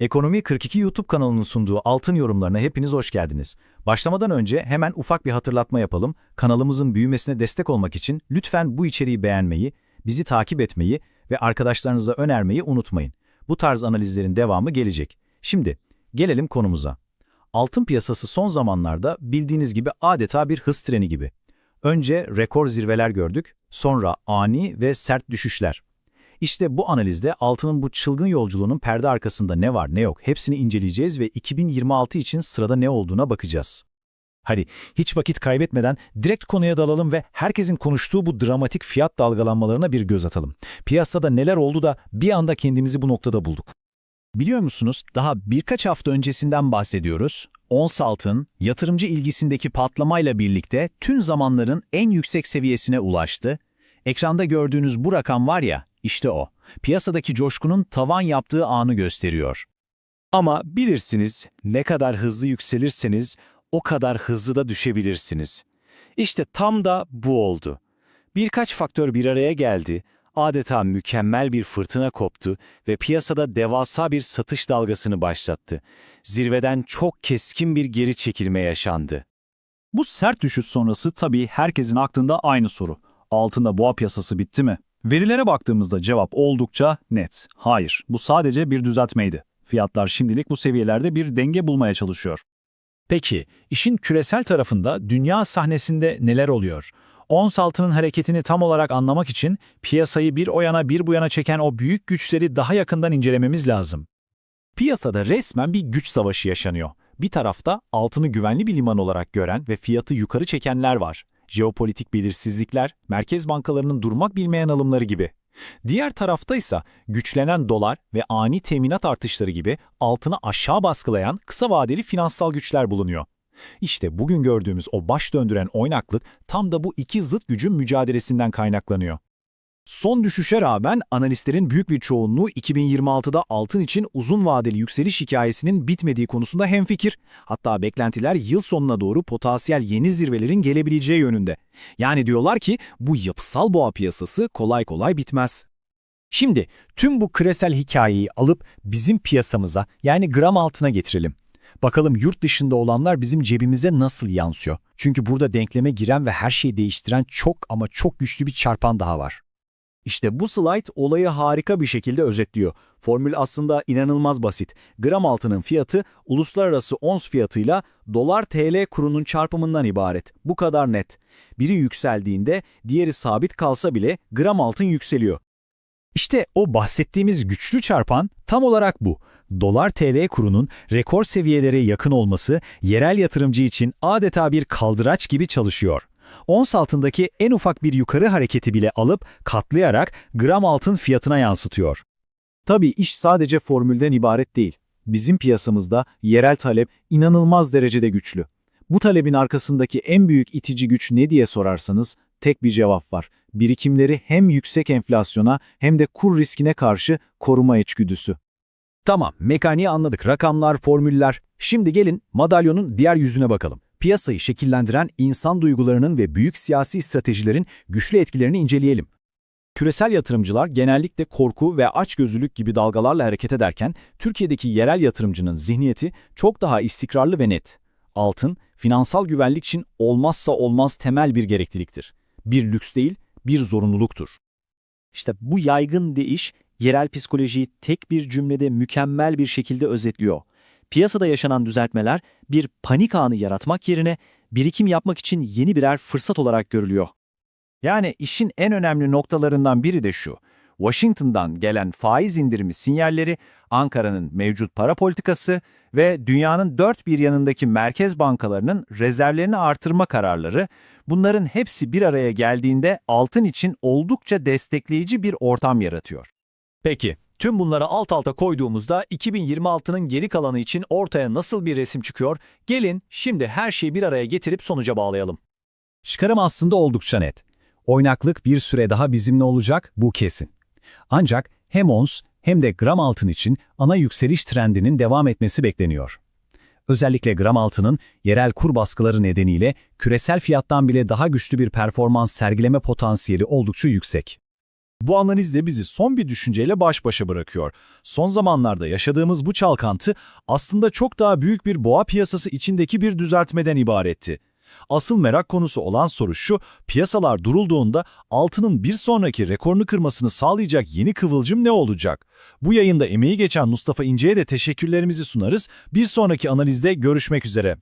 Ekonomi 42 YouTube kanalının sunduğu altın yorumlarına hepiniz hoş geldiniz. Başlamadan önce hemen ufak bir hatırlatma yapalım. Kanalımızın büyümesine destek olmak için lütfen bu içeriği beğenmeyi, bizi takip etmeyi ve arkadaşlarınıza önermeyi unutmayın. Bu tarz analizlerin devamı gelecek. Şimdi gelelim konumuza. Altın piyasası son zamanlarda bildiğiniz gibi adeta bir hız treni gibi. Önce rekor zirveler gördük, sonra ani ve sert düşüşler. İşte bu analizde altının bu çılgın yolculuğunun perde arkasında ne var ne yok hepsini inceleyeceğiz ve 2026 için sırada ne olduğuna bakacağız. Hadi hiç vakit kaybetmeden direkt konuya dalalım ve herkesin konuştuğu bu dramatik fiyat dalgalanmalarına bir göz atalım. Piyasada neler oldu da bir anda kendimizi bu noktada bulduk. Biliyor musunuz daha birkaç hafta öncesinden bahsediyoruz. Ons altın, yatırımcı ilgisindeki patlamayla birlikte tüm zamanların en yüksek seviyesine ulaştı. Ekranda gördüğünüz bu rakam var ya, işte o. Piyasadaki coşkunun tavan yaptığı anı gösteriyor. Ama bilirsiniz, ne kadar hızlı yükselirseniz o kadar hızlı da düşebilirsiniz. İşte tam da bu oldu. Birkaç faktör bir araya geldi, adeta mükemmel bir fırtına koptu ve piyasada devasa bir satış dalgasını başlattı. Zirveden çok keskin bir geri çekilme yaşandı. Bu sert düşüş sonrası tabii herkesin aklında aynı soru. Altında boğa piyasası bitti mi? Verilere baktığımızda cevap oldukça net. Hayır, bu sadece bir düzeltmeydi. Fiyatlar şimdilik bu seviyelerde bir denge bulmaya çalışıyor. Peki, işin küresel tarafında dünya sahnesinde neler oluyor? Ons altının hareketini tam olarak anlamak için piyasayı bir o yana bir bu yana çeken o büyük güçleri daha yakından incelememiz lazım. Piyasada resmen bir güç savaşı yaşanıyor. Bir tarafta altını güvenli bir liman olarak gören ve fiyatı yukarı çekenler var. Jeopolitik belirsizlikler, merkez bankalarının durmak bilmeyen alımları gibi. Diğer tarafta ise güçlenen dolar ve ani teminat artışları gibi altını aşağı baskılayan kısa vadeli finansal güçler bulunuyor. İşte bugün gördüğümüz o baş döndüren oynaklık tam da bu iki zıt gücün mücadelesinden kaynaklanıyor. Son düşüşe rağmen analistlerin büyük bir çoğunluğu 2026'da altın için uzun vadeli yükseliş hikayesinin bitmediği konusunda hemfikir. Hatta beklentiler yıl sonuna doğru potansiyel yeni zirvelerin gelebileceği yönünde. Yani diyorlar ki bu yapısal boğa piyasası kolay kolay bitmez. Şimdi tüm bu küresel hikayeyi alıp bizim piyasamıza yani gram altına getirelim. Bakalım yurt dışında olanlar bizim cebimize nasıl yansıyor? Çünkü burada denkleme giren ve her şeyi değiştiren çok ama çok güçlü bir çarpan daha var. İşte bu slide olayı harika bir şekilde özetliyor. Formül aslında inanılmaz basit. Gram altının fiyatı uluslararası ons fiyatıyla dolar TL kurunun çarpımından ibaret. Bu kadar net. Biri yükseldiğinde diğeri sabit kalsa bile gram altın yükseliyor. İşte o bahsettiğimiz güçlü çarpan tam olarak bu. Dolar TL kurunun rekor seviyelere yakın olması yerel yatırımcı için adeta bir kaldıraç gibi çalışıyor. Ons altındaki en ufak bir yukarı hareketi bile alıp katlayarak gram altın fiyatına yansıtıyor. Tabii iş sadece formülden ibaret değil. Bizim piyasamızda yerel talep inanılmaz derecede güçlü. Bu talebin arkasındaki en büyük itici güç ne diye sorarsanız tek bir cevap var. Birikimleri hem yüksek enflasyona hem de kur riskine karşı koruma içgüdüsü. Tamam, mekaniği anladık. Rakamlar, formüller. Şimdi gelin madalyonun diğer yüzüne bakalım. Piyasayı şekillendiren insan duygularının ve büyük siyasi stratejilerin güçlü etkilerini inceleyelim. Küresel yatırımcılar genellikle korku ve açgözlülük gibi dalgalarla hareket ederken, Türkiye'deki yerel yatırımcının zihniyeti çok daha istikrarlı ve net. Altın, finansal güvenlik için olmazsa olmaz temel bir gerekliliktir. Bir lüks değil, bir zorunluluktur. İşte bu yaygın değiş, yerel psikolojiyi tek bir cümlede mükemmel bir şekilde özetliyor. Piyasada yaşanan düzeltmeler bir panik anı yaratmak yerine birikim yapmak için yeni birer fırsat olarak görülüyor. Yani işin en önemli noktalarından biri de şu. Washington'dan gelen faiz indirimi sinyalleri, Ankara'nın mevcut para politikası ve dünyanın dört bir yanındaki merkez bankalarının rezervlerini artırma kararları, bunların hepsi bir araya geldiğinde altın için oldukça destekleyici bir ortam yaratıyor. Peki, tüm bunları alt alta koyduğumuzda 2026'nın geri kalanı için ortaya nasıl bir resim çıkıyor? Gelin şimdi her şeyi bir araya getirip sonuca bağlayalım. Çıkarım aslında oldukça net. Oynaklık bir süre daha bizimle olacak, bu kesin. Ancak hem ons hem de gram altın için ana yükseliş trendinin devam etmesi bekleniyor. Özellikle gram altının yerel kur baskıları nedeniyle küresel fiyattan bile daha güçlü bir performans sergileme potansiyeli oldukça yüksek. Bu analiz de bizi son bir düşünceyle baş başa bırakıyor. Son zamanlarda yaşadığımız bu çalkantı aslında çok daha büyük bir boğa piyasası içindeki bir düzeltmeden ibaretti. Asıl merak konusu olan soru şu, piyasalar durulduğunda altının bir sonraki rekorunu kırmasını sağlayacak yeni kıvılcım ne olacak? Bu yayında emeği geçen Mustafa İnce'ye de teşekkürlerimizi sunarız. Bir sonraki analizde görüşmek üzere.